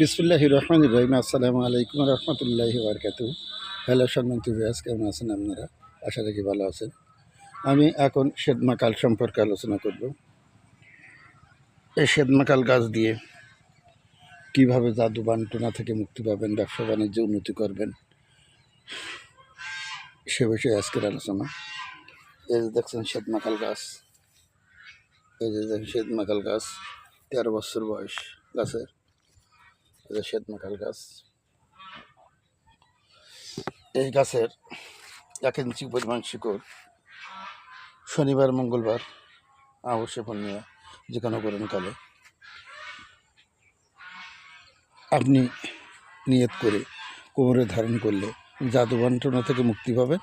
বিসমুল্লাহ রহমান রহিম। আসসালামু আলাইকুম রহমতুল্লাহ বারকাতু হ্যালো সম্মানিত ভিয়াস কেমন আছেন আপনারা? আশা রাখি ভালো আছেন। আমি এখন শ্বেতমাকাল সম্পর্কে আলোচনা করব। এই শ্বেতমাকাল গাছ দিয়ে কীভাবে জাদু বান্টনা থেকে মুক্তি পাবেন, ব্যবসা বাণিজ্যে উন্নতি করবেন, সে বিষয়ে আজকের আলোচনা। এই যে দেখছেন শ্বেতমাকাল গাছ। এই যে দেখেন শ্বেতমাকাল গাছ, তেরো বছর বয়স গাছের। এই যে শ্বেতমাকাল গাছ, এই গাছের এক ইঞ্চি পরিমাণ শিকড় শনিবার, মঙ্গলবার অবশ্যই পূর্ণিমা যে কোনো গরমকালে আপনি নিয়ত করে কোমরে ধারণ করলে জাদু বন্টনা থেকে মুক্তি পাবেন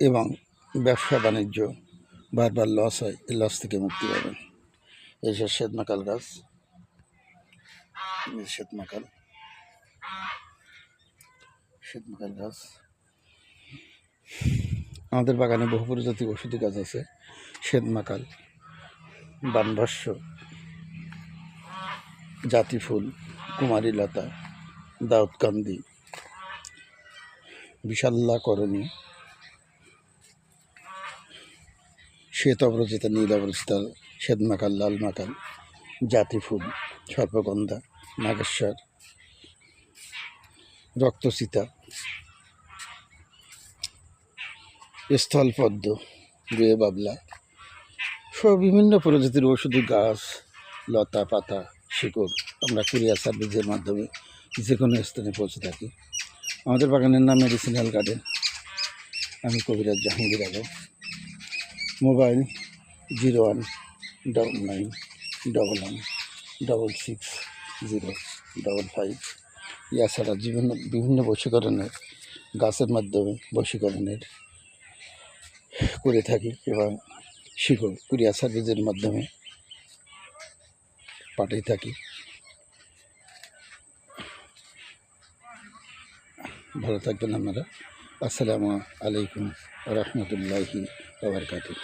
এবং ব্যবসা বাণিজ্য বারবার লস হয়, এই লস থেকে মুক্তি পাবেন। এই যে শ্বেতমাকাল গাছ শ্বেতমাকাল শ্বেতমাকাল গাছ। আমাদের বাগানে বহু প্রজাতির ওষুধি গাছ আছে। শ্বেতমাকাল বানভস্য জাতি ফুল কুমারী লতা, দাউদকান্দি বিশাল্লাকরণী শ্বেত অবরচিত নীল অবরচিত শ্বেতমাকাল লাল মাকাল জাতি ফুল সর্পগন্ধা নাগেশ্বর। রক্তসীতা। স্থলপদ্ম, দুয়ে বাবলা। সব বিভিন্ন প্রজাতির ওষুধি গাছ, লতা, পাতা, শিকড় আমরা কুরিয়ার সার্ভিসের মাধ্যমে যে কোনো স্থানে পৌঁছে থাকি। আমাদের বাগানের নাম মেডিসিনাল গার্ডেন। আমি কবিরাজ Jahangir Alam. Mobile zero one double nine double one double six zero double five এছাড়া বিভিন্ন বিভিন্ন বশীকরণের, গাছের মাধ্যমে বশীকরণের করে থাকি এবং শিকড় কুরিয়ার সার্ভিসের মাধ্যমে পাঠিয়ে থাকি। ভালো থাকবেন আপনারা। আসসালামু আলাইকুম রহমতুল্লাহি আবরকাতুহ